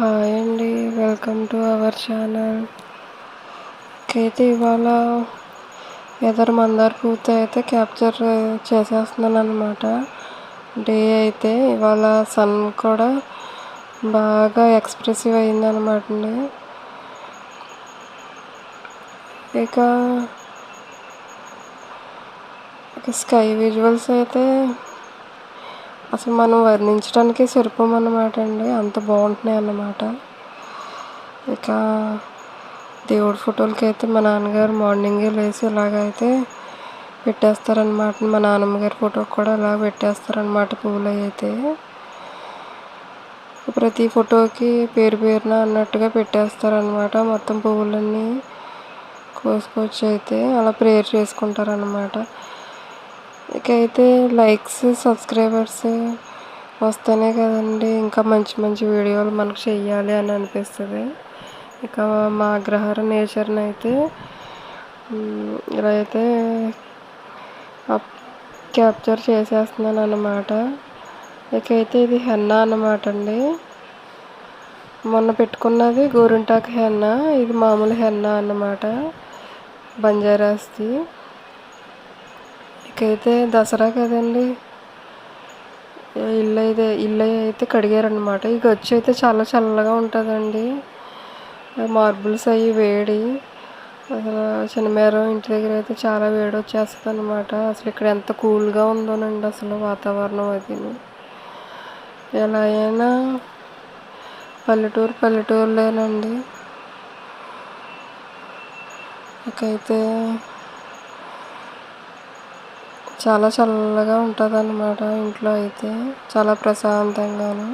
Hi అండి welcome to our channel. అయితే ఇవాళ ఎదరు మందార పూత అయితే క్యాప్చర్ చేసేస్తున్నాను అనమాట డే అయితే ఇవాళ సన్ కూడా బాగా ఎక్స్ప్రెసివ్ అయిందనమాట అండి. ఇక ఇక స్కై విజువల్స్ అయితే అసలు మనం వర్ణించడానికి సరిపోమన్నమాట అండి. అంత బాగుంటున్నాయి అన్నమాట. ఇక దేవుడి ఫోటోలకి అయితే మా నాన్నగారు మార్నింగే లేచి ఇలాగైతే పెట్టేస్తారనమాట మా నాన్నమ్మ గారి ఫోటోకి కూడా అలా పెట్టేస్తారనమాట పువ్వులు అయితే. ప్రతి ఫోటోకి పేరు పేరున అన్నట్టుగా పెట్టేస్తారనమాట మొత్తం పువ్వులన్నీ కోసుకొచ్చి అయితే అలా ప్రేయర్ చేసుకుంటారనమాట ఇక అయితే లైక్స్ సబ్స్క్రైబర్స్ వస్తేనే కదండి. ఇంకా మంచి మంచి వీడియోలు మనకు చెయ్యాలి అని అనిపిస్తుంది. ఇక మా అగ్రహార నేచర్ని అయితే ఇలా అయితే క్యాప్చర్ చేసేస్తున్నాను అన్నమాట. ఇకైతే ఇది హెన్నా అన్నమాట అండి. మొన్న పెట్టుకున్నది గోరింటాకు హెన్నా. ఇది మామూలు హెన్నా అన్నమాట. బంజారాస్ది. ఇకైతే దసరా కదండి. ఇల్లు అయితే ఇల్లు అయితే కడిగారనమాట ఈ గచ్చు అయితే చాలా చల్లగా ఉంటుందండి. మార్బుల్స్ అవి వేడి. అసలు చిన్నమేరం ఇంటి దగ్గర అయితే చాలా వేడి వచ్చేస్తుంది అనమాట అసలు ఇక్కడ ఎంత కూల్గా ఉందోనండి అసలు వాతావరణం అది ఎలా అయినా పల్లెటూరు పల్లెటూరులేనండి. ఇకైతే చాలా చల్లగా ఉంటుంది అన్నమాట ఇంట్లో అయితే. చాలా ప్రశాంతంగాను.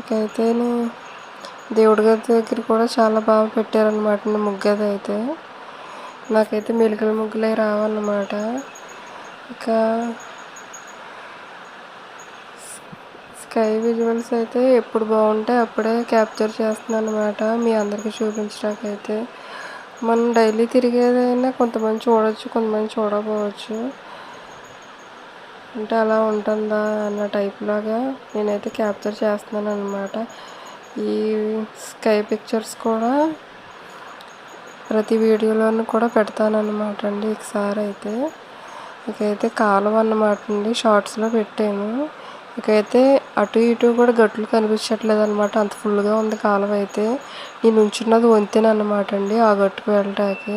ఇకైతే దేవుడి గది దగ్గర కూడా చాలా బాగా పెట్టారనమాట ముగ్గది అయితే నాకైతే మెలికల ముగ్గులే రావన్నమాట. ఇంకా స్కై విజువల్స్ అయితే ఎప్పుడు బాగుంటే అప్పుడే క్యాప్చర్ చేస్తున్నాను అనమాట మీ అందరికీ చూపించడానికైతే. మనం డైలీ తిరిగేదైనా కొంతమంది చూడవచ్చు కొంతమంది చూడకపోవచ్చు. అంటే అలా ఉంటుందా అన్న టైప్ లాగా నేనైతే క్యాప్చర్ చేస్తున్నాను అనమాట ఈ స్కై పిక్చర్స్ కూడా ప్రతి వీడియోలోనూ కూడా పెడతాను అనమాట అండి ఒకసారి అయితే. ఇకైతే కాలువ అన్నమాట అండి షార్ట్స్లో పెట్టాము ఇకైతే అటు ఇటు కూడా గట్లు కనిపించట్లేదు అనమాట అంత ఫుల్గా ఉంది కాలువ అయితే. నేను ఉంచున్నది వంతెన అండి ఆ గట్టుకు వెళ్ళటానికి.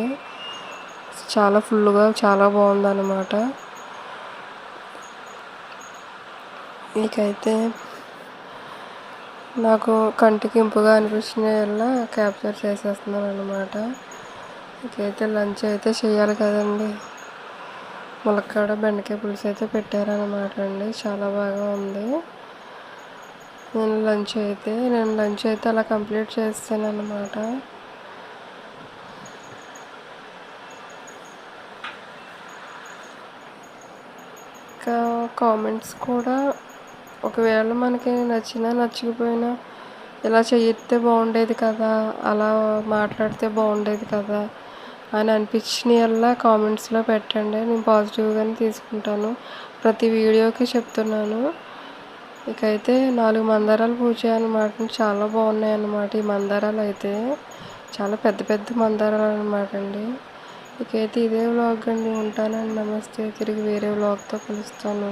చాలా ఫుల్గా చాలా బాగుంది అనమాట మీకైతే నాకు కంటికి ఇంపుగా అనిపించిన వల్ల క్యాప్చర్ చేసేస్తున్నాను అనమాట ఇకైతే లంచ్ అయితే చేయాలి కదండి. ములక్కాడ బెండకాయ పులుసు అయితే పెట్టారనమాట అండి. చాలా బాగా ఉంది. నేను లంచ్ అయితే నేను లంచ్ అయితే అలా కంప్లీట్ చేస్తాను అనమాట ఇంకా కామెంట్స్ కూడా ఒకవేళ మనకి నచ్చినా నచ్చకపోయినా ఇలా చేయిస్తే బాగుండేది కదా అలా మాట్లాడితే బాగుండేది కదా అని అనిపించినవల్లా కామెంట్స్లో పెట్టండి. నేను పాజిటివ్గానే తీసుకుంటాను. ప్రతి వీడియోకి చెప్తున్నాను. ఇకైతే నాలుగు మందారాలు పూజ అనమాట చాలా బాగున్నాయి అన్నమాట ఈ మందారాలు అయితే. చాలా పెద్ద పెద్ద మందారాలు అనమాట అండి. ఇకైతే ఇదే వ్లాగ్ అండి. ఉంటానండి. నమస్తే. తిరిగి వేరే వ్లాగ్తో కలుస్తాను.